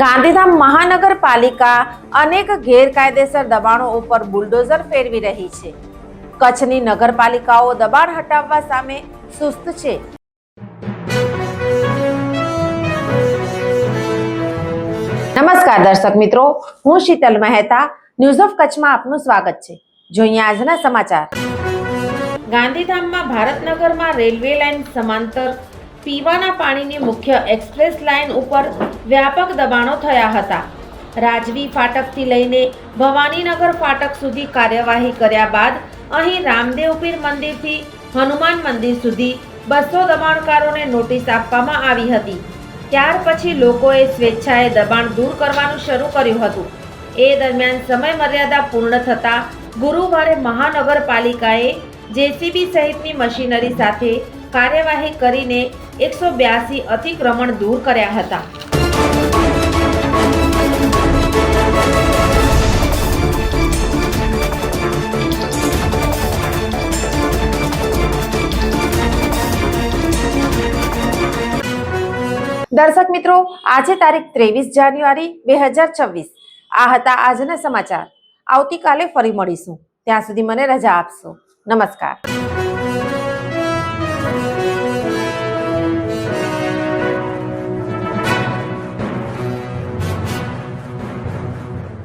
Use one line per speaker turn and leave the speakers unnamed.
ગાંધીધામ મહાનગરપાલિકા અનેક ગેરકાયદેસર દબાણો ઉપર બુલડોઝર ફેરવી રહી છે. કચ્છની નગરપાલિકાઓ દબાણ હટાવવા સામે સુસ્ત છે. નમસ્કાર દર્શક મિત્રો, હું શીતલ મહેતા ન્યૂઝ ઓફ કચ્છમાં આપનું સ્વાગત છે. જોઈએ આજના સમાચાર. ગાંધીધામમાં ભારતનગરમાં રેલવે લાઇન સમાંતર પીવાના પાણીની મુખ્ય એક્સપ્રેસ લાઇન ઉપર વ્યાપક દબાણો થયા હતા. રાજવી ફાટકથી લઈને ભવાનીનગર ફાટક સુધી કાર્યવાહી કર્યા બાદ અહીં રામદેવ મંદિરથી હનુમાન મંદિર સુધી બસો દબાણકારોને નોટિસ આપવામાં આવી હતી. ત્યાર પછી લોકોએ સ્વેચ્છાએ દબાણ દૂર કરવાનું શરૂ કર્યું હતું. એ દરમિયાન સમય મર્યાદા પૂર્ણ થતાં ગુરુવારે મહાનગરપાલિકાએ જેસીબી સહિતની મશીનરી સાથે કાર્યવાહી કરીને એકસો બ્યાસી અતિક્રમણ દૂર કર્યા હતા. દર્શક મિત્રો, આજે તારીખ ત્રેવીસ જાન્યુઆરી બે હજાર છવ્વીસ. આ હતા આજના સમાચાર. આવતીકાલે ફરી મળીશું. ત્યાં સુધી મને રજા આપશો. નમસ્કાર.